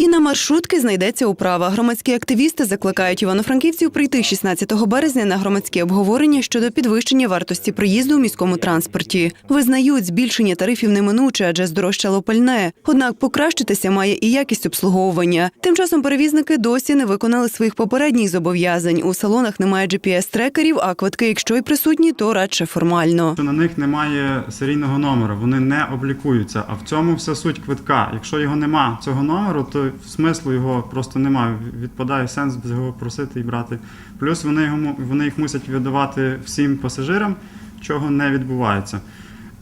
І на маршрутки знайдеться управа. Громадські активісти закликають івано-франківців прийти 16 березня на громадське обговорення щодо підвищення вартості проїзду у міському транспорті. Визнають, збільшення тарифів неминуче, адже здорожчало пальне. Однак покращитися має і якість обслуговування. Тим часом перевізники досі не виконали своїх попередніх зобов'язань. У салонах немає GPS-трекерів, а квитки, якщо й присутні, то радше формально. на них немає серійного номеру, вони не облікуються. А в цьому вся суть квитка. Якщо його нема цього номеру, то смислу його просто немає. Відпадає сенс його просити і брати. Плюс вони його вони їх мусять видавати всім пасажирам, чого не відбувається.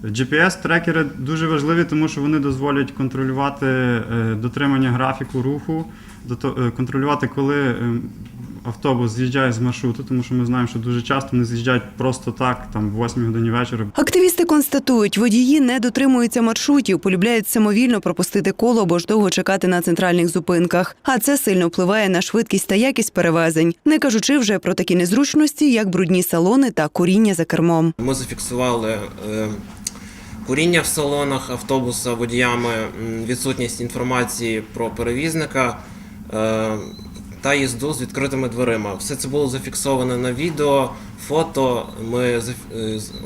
GPS-трекери дуже важливі, тому що вони дозволять контролювати е, дотримання графіку руху, е, контролювати, коли е, автобус з'їжджає з маршруту, тому що ми знаємо, що дуже часто вони з'їжджають просто так, там в 8 годині вечора, Активісти констатують, водії не дотримуються маршрутів, полюбляють самовільно пропустити коло або ж довго чекати на центральних зупинках. А це сильно впливає на швидкість та якість перевезень, не кажучи вже про такі незручності, як брудні салони та куріння за кермом. Ми зафіксували е, куріння в салонах автобуса водіями, відсутність інформації про перевізника е, та їзду з відкритими дверима. Все це було зафіксовано на відео, фото. Ми е,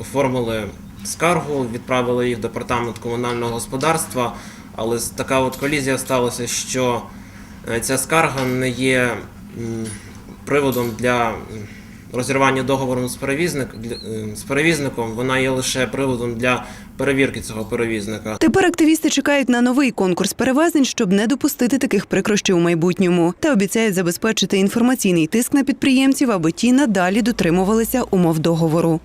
оформили скаргу, відправили їх в департамент комунального господарства. Але така от колізія сталася, що е, ця скарга не є приводом для розірвання договору з, перевізник, з перевізником, вона є лише приводом для перевірки цього перевізника. Тепер активісти чекають на новий конкурс перевезень, щоб не допустити таких прикрощів у майбутньому, та обіцяють забезпечити інформаційний тиск на підприємців, аби ті надалі дотримувалися умов договору.